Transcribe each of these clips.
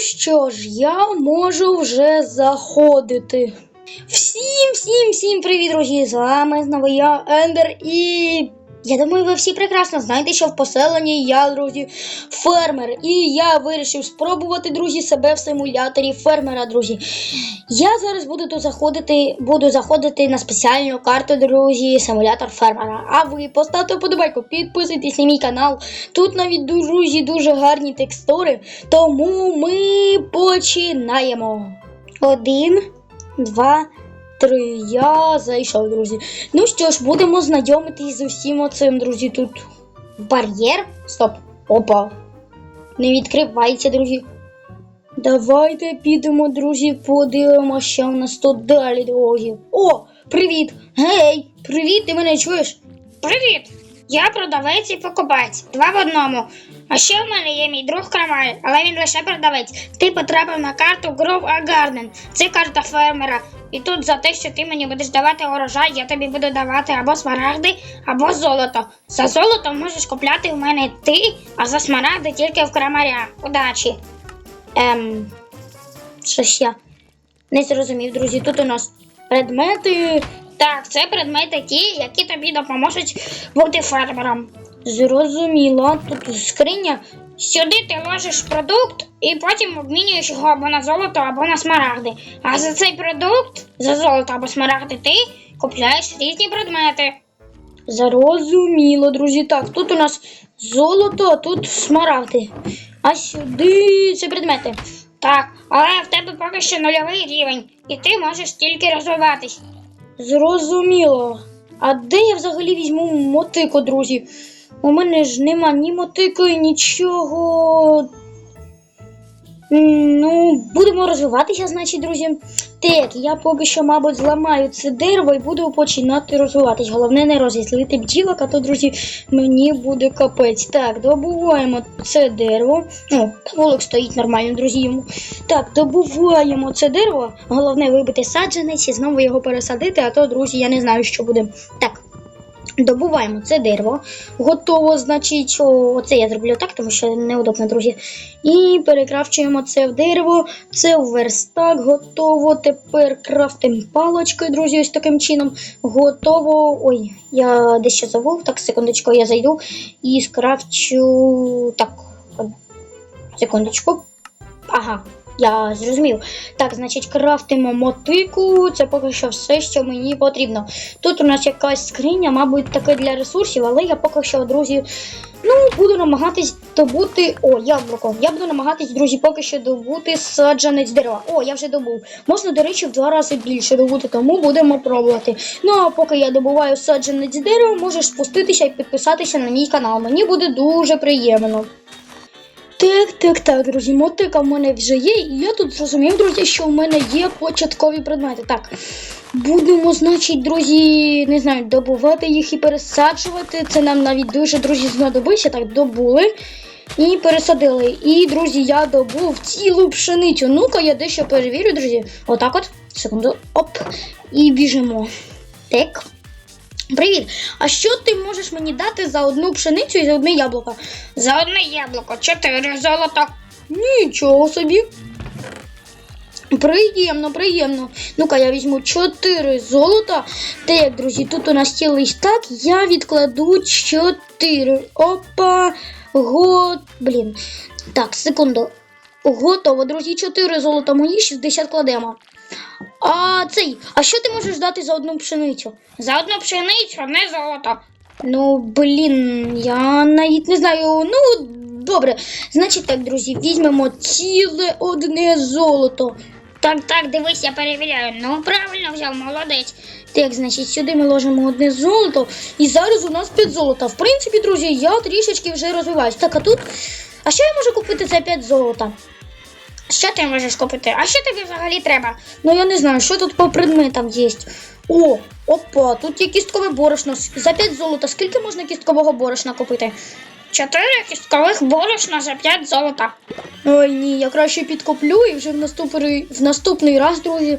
що ж, я можу вже заходити. Всім, всім, всім привіт, друзі! З вами знову я, Ендер, і я думаю, ви всі прекрасно знаєте, що в поселенні я, друзі, фермер. І я вирішив спробувати, друзі, себе в симуляторі фермера, друзі. Я зараз буду тут заходити, буду заходити на спеціальну карту, друзі, симулятор фермера. А ви поставте вподобайку, підписуйтесь на мій канал. Тут навіть друзі дуже гарні текстури. Тому ми починаємо. Один, два, три. Я зайшов, друзі. Ну що ж, будемо знайомитись з усім оцим, друзі. Тут бар'єр. Стоп. Опа. Не відкривається, друзі. Давайте підемо, друзі, подивимося, що в нас тут далі, друзі. О, привіт! Гей! Привіт, ти мене чуєш? Привіт! Я продавець і покупець. Два в одному. А ще в мене є мій друг Крамаль, але він лише продавець. Ти потрапив на карту Grove A Garden. Це карта фермера. І тут за те, що ти мені будеш давати урожай, я тобі буду давати або смарагди, або золото. За золото можеш купляти у мене ти, а за смарагди тільки в крамаря. Удачі! Ем, щось я не зрозумів, друзі. Тут у нас предмети. Так, це предмети ті, які тобі допоможуть бути фермером. Зрозуміло. Тут скриня. Сюди ти ложиш продукт і потім обмінюєш його або на золото, або на смарагди. А за цей продукт, за золото або смарагди, ти купляєш різні предмети. Зрозуміло, друзі. Так, тут у нас золото, а тут смарагди. А сюди це предмети. Так, але в тебе поки що нульовий рівень, і ти можеш тільки розвиватись. Зрозуміло. А де я взагалі візьму мотику, друзі? У мене ж нема ні мотики, нічого. Ну, будемо розвиватися, значить, друзі. Так, я поки що, мабуть, зламаю це дерево і буду починати розвиватись. Головне не розіслити бджілок, а то, друзі, мені буде капець. Так, добуваємо це дерево. Ну, вулик стоїть нормально, друзі. Йому. Так, добуваємо це дерево. Головне вибити саджанець і знову його пересадити, а то, друзі, я не знаю, що буде. Так. Добуваємо це дерево. Готово, значить, оце я зроблю так, тому що неудобно, друзі. І перекрафчуємо це в дерево, це в верстак, готово. Тепер крафтимо палочки, друзі, ось таким чином. Готово. Ой, я дещо забув. Так, секундочку, я зайду і скрафчу. Так, секундочку. Ага, я зрозумів. Так, значить, крафтимо мотику. Це поки що все, що мені потрібно. Тут у нас якась скриня, мабуть, таке для ресурсів, але я поки що, друзі, ну, буду намагатись добути. О, яблуко. Я буду намагатись, друзі, поки що добути саджанець дерева. О, я вже добув. Можна, до речі, в два рази більше добути, тому будемо пробувати. Ну а поки я добуваю саджанець дерева, можеш спуститися і підписатися на мій канал. Мені буде дуже приємно. Так, так, так, друзі, мотика в мене вже є, і я тут зрозумів, друзі, що в мене є початкові предмети. Так, будемо, значить, друзі, не знаю, добувати їх і пересаджувати. Це нам навіть дуже, друзі, знадобиться. Так, добули і пересадили. І, друзі, я добув цілу пшеницю. Ну-ка, я дещо перевірю, друзі. Отак от. Секунду. Оп. І біжимо. Так. Привіт! А що ти можеш мені дати за одну пшеницю і за одне яблуко? За одне яблуко, чотири золота. Нічого собі. Приємно, приємно. Ну-ка, я візьму 4 золота. Так, друзі, тут у нас цілий стак. Я відкладу 4. Опа. Го. Блін. Так, секунду. Готово, друзі, 4 золота мої, 60 кладемо. А цей, а що ти можеш дати за одну пшеницю? За одну пшеницю одне золото. Ну, блін, я навіть не знаю. Ну, добре. Значить так, друзі, візьмемо ціле одне золото. Так, так, дивись, я перевіряю. Ну, правильно взяв, молодець. Так, значить, сюди ми ложимо одне золото, і зараз у нас 5 золота. В принципі, друзі, я трішечки вже розвиваюсь. Так, а тут. А що я можу купити за 5 золота? Що ти можеш купити? А що тобі взагалі треба? Ну я не знаю, що тут по предметам є. О, опа, тут є кісткове борошно. За 5 золота. Скільки можна кісткового борошна купити? Чотири кісткових борошна за п'ять золота. Ой, ні, я краще підкоплю і вже в наступний, в наступний раз, друзі,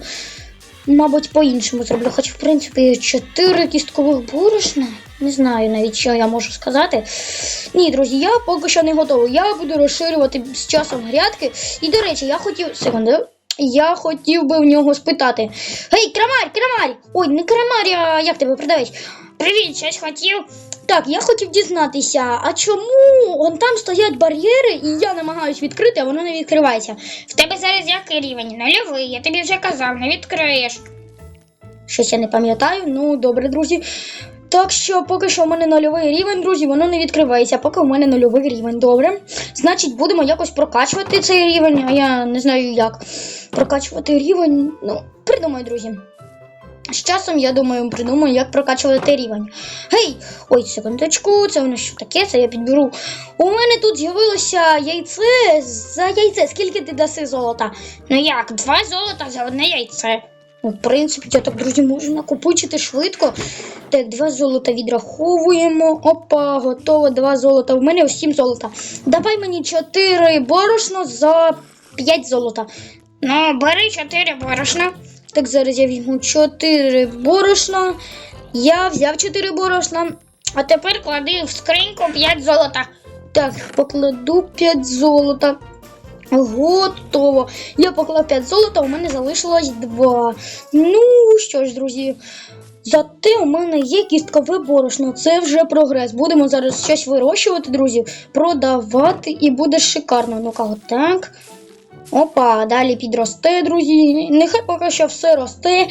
мабуть, по-іншому зроблю. Хоч, в принципі, 4 кісткових борошна. Не знаю навіть, що я можу сказати. Ні, друзі, я поки що не готовий. Я буду розширювати з часом грядки. І, до речі, я хотів. Секунду. Я хотів би в нього спитати. Гей, крамарь, крамарь! Ой, не крамарь, а як тебе продавець? Привіт, щось хотів. Так, я хотів дізнатися, а чому он там стоять бар'єри, і я намагаюсь відкрити, а воно не відкривається. В тебе зараз який рівень? Нульовий, я тобі вже казав, не відкриєш. Щось я не пам'ятаю. Ну, добре, друзі. Так що поки що в мене нульовий рівень, друзі, воно не відкривається, поки в мене нульовий рівень. Добре. Значить, будемо якось прокачувати цей рівень, а я не знаю як. Прокачувати рівень. Ну, придумаю, друзі. З часом, я думаю, придумаю, як прокачувати рівень. Гей! Ой, секундочку, це воно що таке? Це я підберу. У мене тут з'явилося яйце. За яйце. Скільки ти даси золота? Ну як, два золота за одне яйце. Ну, в принципі, я так, друзі, можу накопичити швидко. Так, два золота відраховуємо. Опа, готово, два золота. У мене ось сім золота. Давай мені чотири борошно за п'ять золота. Ну, бери чотири борошна. Так, зараз я візьму чотири борошна. Я взяв чотири борошна. А тепер клади в скриньку 5 золота. Так, покладу 5 золота. Готово. Я поклав 5 золота, у мене залишилось 2. Ну що ж, друзі. Зате у мене є кісткове борошно. Це вже прогрес. Будемо зараз щось вирощувати, друзі, продавати і буде шикарно. Ну-ка, отак. Опа, далі підросте, друзі. Нехай поки що все росте.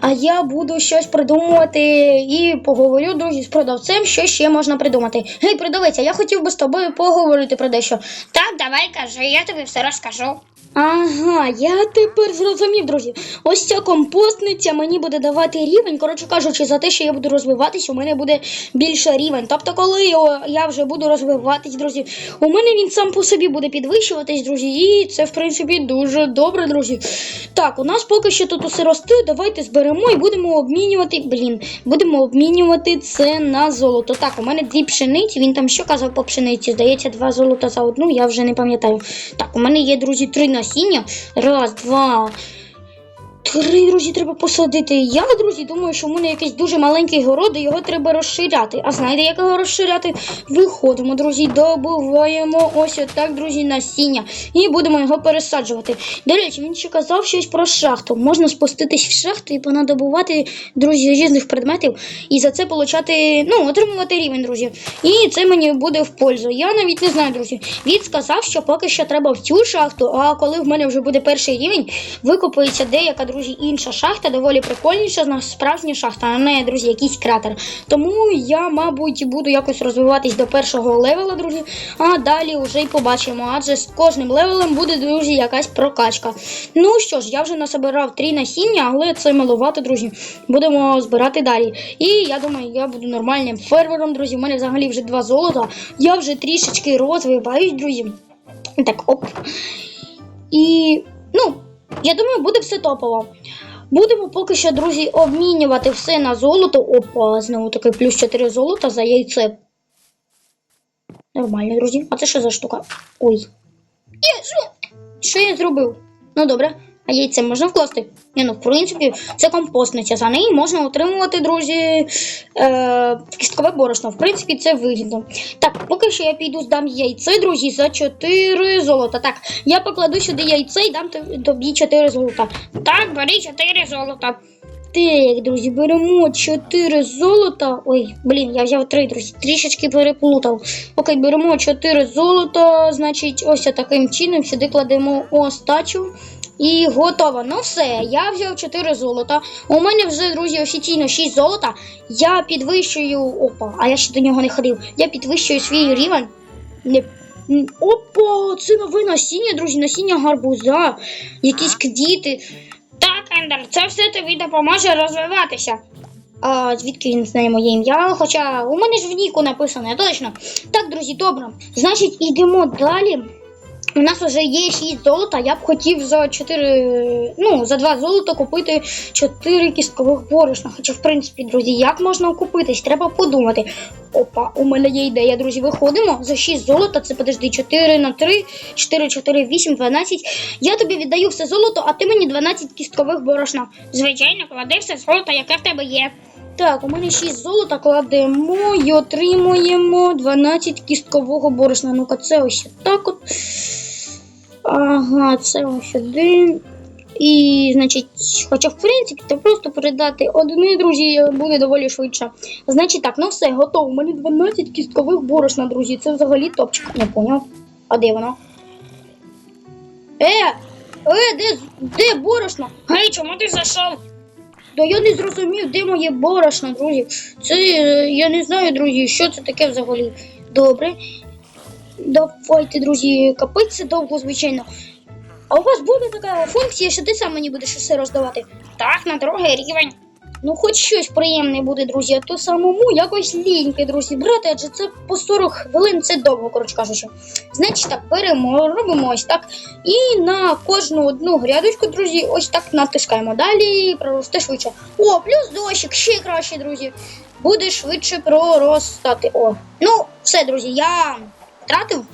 А я буду щось придумувати і поговорю, друзі, з продавцем, що ще можна придумати. Гей, продавець, я хотів би з тобою поговорити про дещо. Так, давай кажи, я тобі все розкажу. Ага, я тепер зрозумів, друзі. Ось ця компостниця мені буде давати рівень. Коротше кажучи, за те, що я буду розвиватись, у мене буде більше рівень. Тобто, коли я вже буду розвиватись, друзі, у мене він сам по собі буде підвищуватись, друзі, і це, в принципі, дуже добре, друзі. Так, у нас поки що тут усе росте. Давайте зберемо і будемо обмінювати. Блін, будемо обмінювати це на золото. Так, у мене дві пшениці. Він там що казав по пшениці? Здається, два золота за одну, я вже не пам'ятаю. Так, у мене є, друзі, три насіння. Раз, два. Три, друзі, треба посадити. Я, друзі, думаю, що в мене якийсь дуже маленький город, і його треба розширяти. А знаєте, як його розширяти? Виходимо, друзі, добуваємо ось отак, друзі, насіння. І будемо його пересаджувати. До речі, він ще казав щось про шахту. Можна спуститись в шахту і понадобувати, друзі, різних предметів. І за це получати, ну, отримувати рівень, друзі. І це мені буде в пользу. Я навіть не знаю, друзі. Він сказав, що поки що треба в цю шахту, а коли в мене вже буде перший рівень, викопається деяка, друзі, інша шахта, доволі прикольніша, з справжня шахта, а не, друзі, якийсь кратер. Тому я, мабуть, буду якось розвиватись до першого левела, друзі. А далі вже й побачимо. Адже з кожним левелем буде, друзі, якась прокачка. Ну що ж, я вже насобирав три насіння, але це маловато, друзі. Будемо збирати далі. І я думаю, я буду нормальним фермером, друзі. У мене взагалі вже два золота. Я вже трішечки розвиваюсь, друзі. Так, оп. І, ну, я думаю, буде все топово. Будемо поки що, друзі, обмінювати все на золото. Опа, знову таке плюс 4 золота за яйце. Нормально, друзі. А це що за штука? Ой. Є, що? Що я зробив? Ну добре. А яйце можна вкласти? Ні, ну в принципі, це компостниця. За неї можна отримувати, друзі, е, кісткове борошно. В принципі, це вигідно. Так, поки що я піду здам яйце, друзі, за 4 золота. Так, я покладу сюди яйце і дам тобі- тобі 4 золота. Так, бери 4 золота. Так, друзі, беремо 4 золота. Ой, блін, я взяв 3, друзі, трішечки переплутав. Окей, беремо 4 золота, значить, ось таким чином сюди кладемо остачу. І готово. Ну все, я взяв 4 золота. У мене вже, друзі, офіційно 6 золота. Я підвищую. Опа, а я ще до нього не ходив. Я підвищую свій рівень. Опа, це нове насіння, друзі, насіння гарбуза, якісь квіти. Так, Ендер, це все тобі допоможе розвиватися. А звідки він знає моє ім'я? Хоча у мене ж в Ніку написано, точно. Так, друзі, добре. Значить, йдемо далі. У нас вже є 6 золота. Я б хотів за 4, ну, за 2 золота купити 4 кісткових борошна. Хоча, в принципі, друзі, як можна окупитись? Треба подумати. Опа, у мене є ідея, друзі. Виходимо за 6 золота. Це подожди, 4 на 3, 4, 4, 8, 12. Я тобі віддаю все золото, а ти мені 12 кісткових борошна. Звичайно, клади все золото, яке в тебе є. Так, у мене 6 золота кладемо і отримуємо 12 кісткового борошна. Ну-ка, це ось так от. Ага, це ось сюди. І, значить, хоча, в принципі, то просто передати одні, друзі, буде доволі швидше. Значить так, ну все, готово. У мене 12 кісткових борошна, друзі. Це взагалі топчик. Не поняв. А де воно? Е! Е, де, де борошно? Гей, чому ти зайшов? Да я не зрозумів, де моє борошно, друзі. Це е, я не знаю, друзі, що це таке взагалі. Добре. Давайте, друзі, це довго, звичайно. А у вас буде така функція, що ти сам мені будеш все роздавати? Так, на другий рівень. Ну, хоч щось приємне буде, друзі, а то самому якось ліньки, друзі, брати, адже це по 40 хвилин, це довго, коротше кажучи. Значить так, беремо, робимо ось так. І на кожну одну грядочку, друзі, ось так натискаємо. Далі проросте швидше. О, плюс дощик, ще краще, друзі. Буде швидше проростати. О. Ну, все, друзі, я втратив.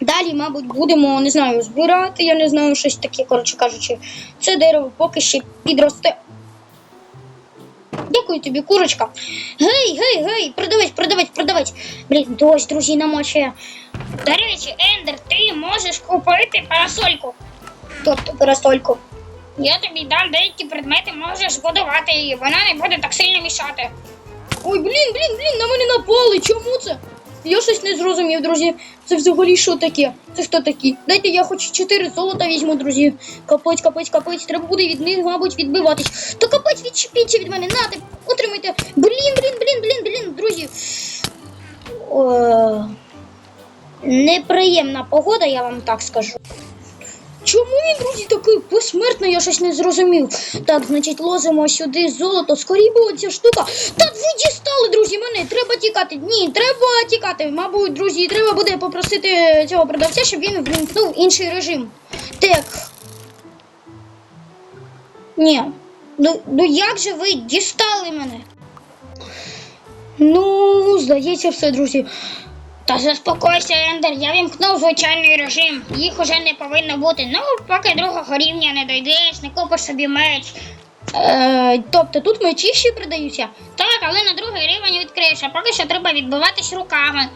Далі, мабуть, будемо, не знаю, збирати, я не знаю, щось таке, коротше кажучи. Це дерево поки ще підросте. Дякую тобі, курочка. Гей, гей, гей, продавець, продавець, продавець. Блін, дощ, друзі, намочує. До речі, Ендер, ти можеш купити парасольку. Тобто перестольку. Я тобі дам деякі предмети, можеш будувати її, вона не буде так сильно мішати. Ой, блін, блін, блін, на мене напали. Чому це? Я щось не зрозумів, друзі. Це взагалі що таке? Це хто такі? Дайте я хоч 4 золота візьму, друзі. Капець, капець, капець. Треба буде від них, мабуть, відбиватись. То капець відчепіться від мене. Нате, отримайте. Блін, блін, блін, блін, блін, друзі. О, неприємна погода, я вам так скажу. Чому він, друзі, такий посмертний, я щось не зрозумів. Так, значить, лозимо сюди золото. Скорій була ця штука. Так ви дістали, друзі, мене. Треба тікати. Ні, треба тікати. Мабуть, друзі, треба буде попросити цього продавця, щоб він ввімкнув інший режим. Так. Ні. Ну, ну як же ви дістали мене? Ну, здається, все, друзі. Та заспокойся, Ендер, я вімкнув звичайний режим. Їх уже не повинно бути. Ну, поки другого рівня не дойдеш, не купиш собі меч. Е, тобто тут мечі ще продаються? Так, але на другий рівень відкриєш, а поки що треба відбиватись руками.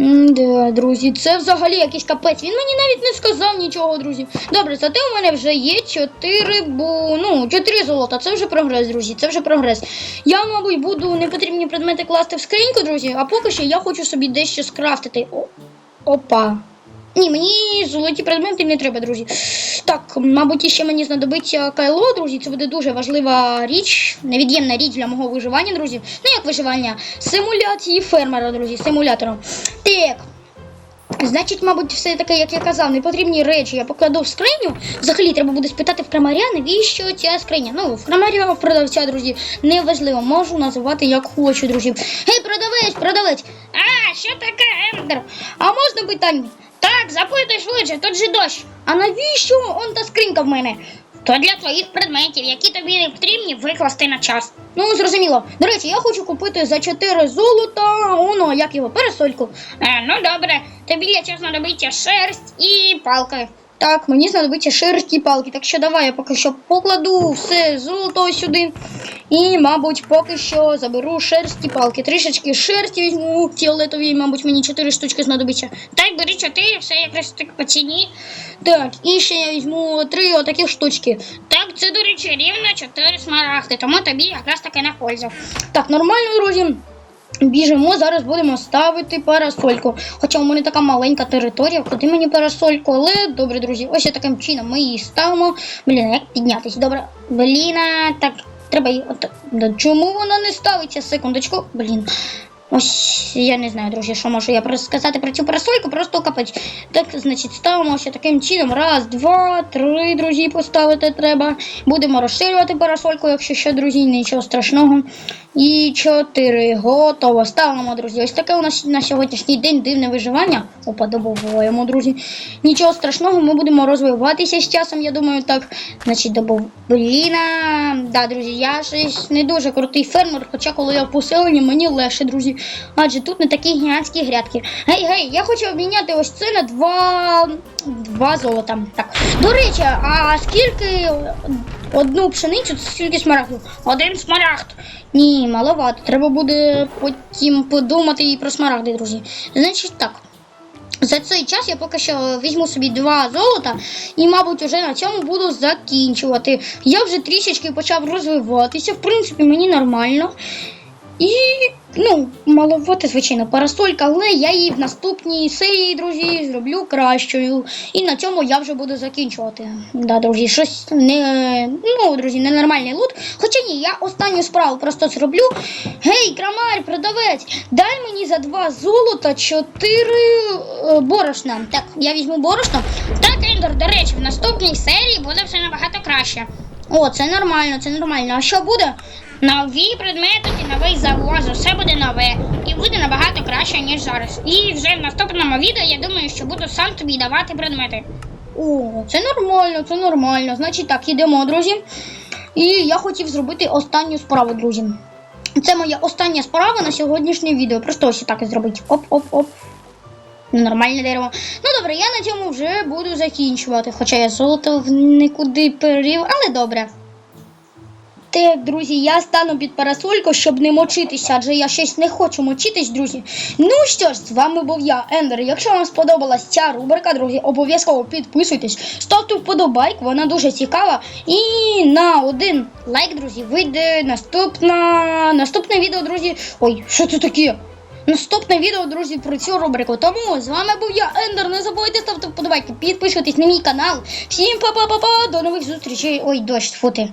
Да, друзі, це взагалі якийсь капець. Він мені навіть не сказав нічого, друзі. Добре, зате у мене вже є 4 бу... ну, 4 золота. Це вже прогрес, друзі. Це вже прогрес. Я, мабуть, буду непотрібні предмети класти в скриньку, друзі, а поки що я хочу собі дещо скрафтити. О, опа. Ні, мені золоті предмети не треба, друзі. Так, мабуть, ще мені знадобиться кайло, друзі. Це буде дуже важлива річ, невід'ємна річ для мого виживання, друзі. Ну, як виживання? Симуляції фермера, друзі, симулятором. Так. Значить, мабуть, все таке, як я казав, непотрібні речі я покладу в скриню. Взагалі треба буде спитати в крамаря, навіщо ця скриня. Ну, в крамаря, в продавця, друзі, неважливо, можу називати як хочу, друзі. Гей, продавець, продавець! А, що таке, Ендер? А можна питання? Так, запитуй швидше, тут же дощ. А навіщо он та скринька в мене? То для твоїх предметів, які тобі не потрібні, викласти на час. Ну, зрозуміло. До речі, я хочу купити за 4 золота, оно, як його, пересольку. Е, ну добре, тобі для цього знадобиться шерсть і палки. Так, мені знадобиться шерсть і палки. Так що давай я поки що покладу все золото сюди. І, мабуть, поки що заберу шерсть і палки. Трішечки шерсті візьму фіолетові, мабуть, мені 4 штучки знадобиться. Та й бери чотири, все якраз так по ціні. Так, і ще я візьму 3 отакі штучки. Так, це, до речі, рівно 4 смарагди, тому тобі якраз таки на пользу. Так, нормально, друзі. Біжимо, зараз будемо ставити парасольку. Хоча у мене така маленька територія, куди мені парасольку, але добре, друзі, ось таким чином ми її ставимо. Блін, як піднятися? Добре. Блін, так, треба її. От, чому вона не ставиться? Секундочку. Блін. Ось я не знаю, друзі, що можу я сказати про цю парасольку, просто капець. Так, значить, ставимо ось таким чином. Раз, два, три, друзі, поставити треба. Будемо розширювати парасольку, якщо що, друзі, нічого страшного. І чотири. Готово. Ставимо, друзі. Ось таке у нас на сьогоднішній день дивне виживання. Уподобовуємо, друзі. Нічого страшного, ми будемо розвиватися з часом, я думаю, так. Значить, добов. Блін. а, Да, друзі, я щось не дуже крутий фермер, хоча коли я в поселенні, мені легше, друзі. Адже тут не такі гігантські грядки. Гей, гей, я хочу обміняти ось це на два, два золота. Так. До речі, а скільки одну пшеницю, це скільки смарагдів? Один смарагд. Ні, маловато. Треба буде потім подумати і про смарагди, друзі. Значить так. За цей час я поки що візьму собі два золота і, мабуть, уже на цьому буду закінчувати. Я вже трішечки почав розвиватися, в принципі, мені нормально. І, ну, маловато, звичайно, парасолька, але я її в наступній серії, друзі, зроблю кращою. І на цьому я вже буду закінчувати. Да, друзі, щось не, ну, друзі, ненормальний лут. Хоча ні, я останню справу просто зроблю. Гей, крамарь, продавець, дай мені за два золота чотири е, борошна. Так, я візьму борошно. Так, Ендер, до речі, в наступній серії буде все набагато краще. О, це нормально, це нормально. А що буде? Нові предмети і новий завоз, все буде нове. І буде набагато краще, ніж зараз. І вже в наступному відео я думаю, що буду сам тобі давати предмети. О, це нормально, це нормально. Значить так, ідемо, друзі. І я хотів зробити останню справу, друзі. Це моя остання справа на сьогоднішнє відео. Просто ось так і зробити. Оп-оп-оп. Нормальне дерево. Ну добре, я на цьому вже буду закінчувати. Хоча я золото нікуди перевів, але добре. Так, друзі, я стану під парасольку, щоб не мочитися, адже я щось не хочу мочитись, друзі. Ну що ж, з вами був я, Ендер. Якщо вам сподобалась ця рубрика, друзі, обов'язково підписуйтесь, ставте вподобайк, вона дуже цікава. І на один лайк, друзі, вийде наступна... наступне відео, друзі. Ой, що це таке? Наступне відео, друзі, про цю рубрику. Тому з вами був я, Ендер. Не забудьте ставити вподобайки, підписуйтесь на мій канал. Всім па-па-па-па, до нових зустрічей. Ой, дощ, фути.